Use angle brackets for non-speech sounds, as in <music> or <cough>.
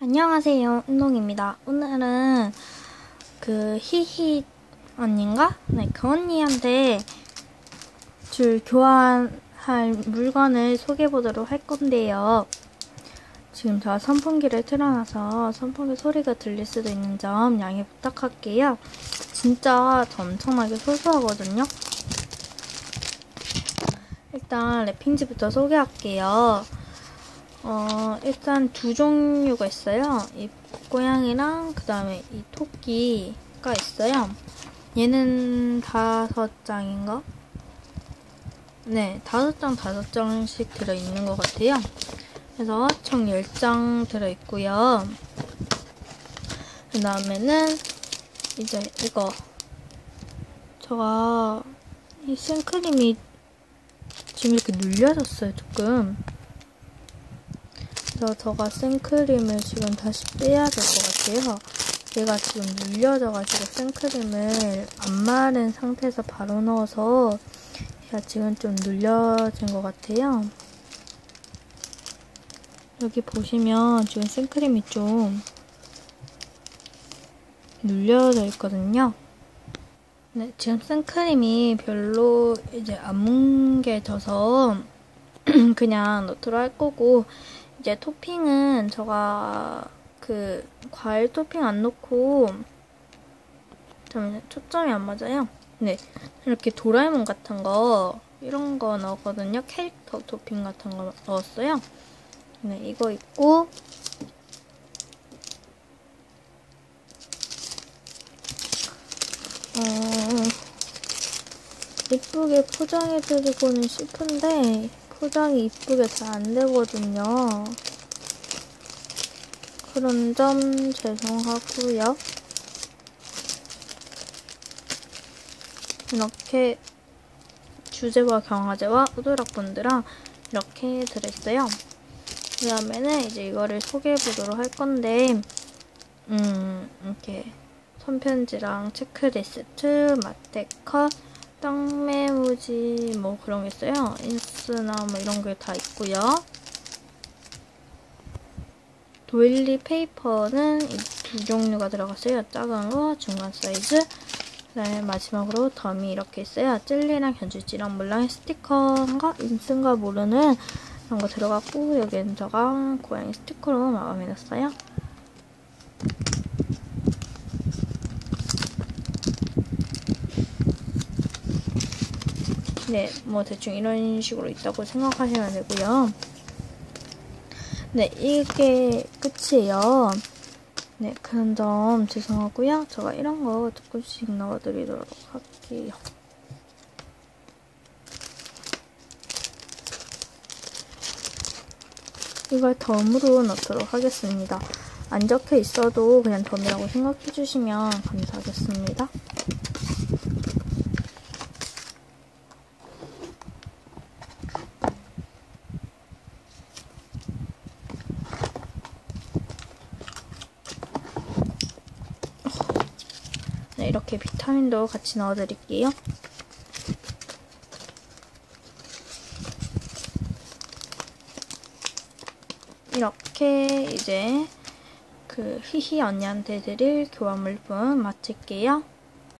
안녕하세요. 운동입니다. 오늘은 그 히히 언니인가? 네, 그 언니한테 줄 교환할 물건을 소개해 보도록 할 건데요. 지금 제가 선풍기를 틀어놔서 선풍기 소리가 들릴 수도 있는 점 양해 부탁할게요. 진짜 저 엄청나게 소소하거든요. 일단 랩핑지부터 소개할게요. 어, 일단 두 종류가 있어요. 이 고양이랑 그 다음에 이 토끼가 있어요. 얘는 다섯 장인가? 네, 다섯 장, 다섯 장씩 들어있는 것 같아요. 그래서 총 10장 들어있고요. 그 다음에는 이제 이거. 제가 이 생크림이 지금 이렇게 눌려졌어요, 조금. 그래서 저가 생크림을 지금 다시 빼야 될 것 같아요. 얘가 지금 눌려져가지고 생크림을 안 마른 상태에서 바로 넣어서 얘가 지금 좀 눌려진 것 같아요. 여기 보시면 지금 생크림이 좀 눌려져 있거든요. 네, 지금 생크림이 별로 이제 안 뭉개져서 <clears throat> 그냥 넣도록 할 거고 이제 토핑은 제가 그 과일 토핑 안 넣고 잠깐만요. 초점이 안 맞아요. 네. 이렇게 도라에몽 같은 거 이런 거 넣었거든요. 캐릭터 토핑 같은 거 넣었어요. 네, 이거 있고 어, 예쁘게 포장해드리고는 싶은데 포장이 이쁘게 잘 안 되거든요. 그런 점 죄송하고요. 이렇게 주제와 경화제와 우드락분들랑 이렇게 들어있어요. 그 다음에는 이제 이거를 소개해 보도록 할 건데, 음, 이렇게 손편지랑 체크리스트, 마테컷, 떡메무지 뭐 그런 게 있어요. 인스나 뭐 이런 게 다 있고요. 도일리 페이퍼는 두 종류가 들어갔어요. 작은 거, 중간 사이즈. 그다음에 마지막으로 덤이 이렇게 있어요. 젤리랑 견주지랑 몰랑의 스티커인가 인스인가 모르는 그런 거 들어갔고 여기는 제가 고양이 스티커로 마감해놨어요. 네, 뭐 대충 이런 식으로 있다고 생각하시면 되고요. 네, 이게 끝이에요. 네, 그런 점 죄송하고요. 제가 이런 거 조금씩 넣어드리도록 할게요. 이걸 덤으로 넣도록 하겠습니다. 안 적혀 있어도 그냥 덤이라고 생각해 주시면 감사하겠습니다. 이렇게 비타민도 같이 넣어드릴게요. 이렇게 이제 그 히히 언니한테 드릴 교환 물품 마칠게요.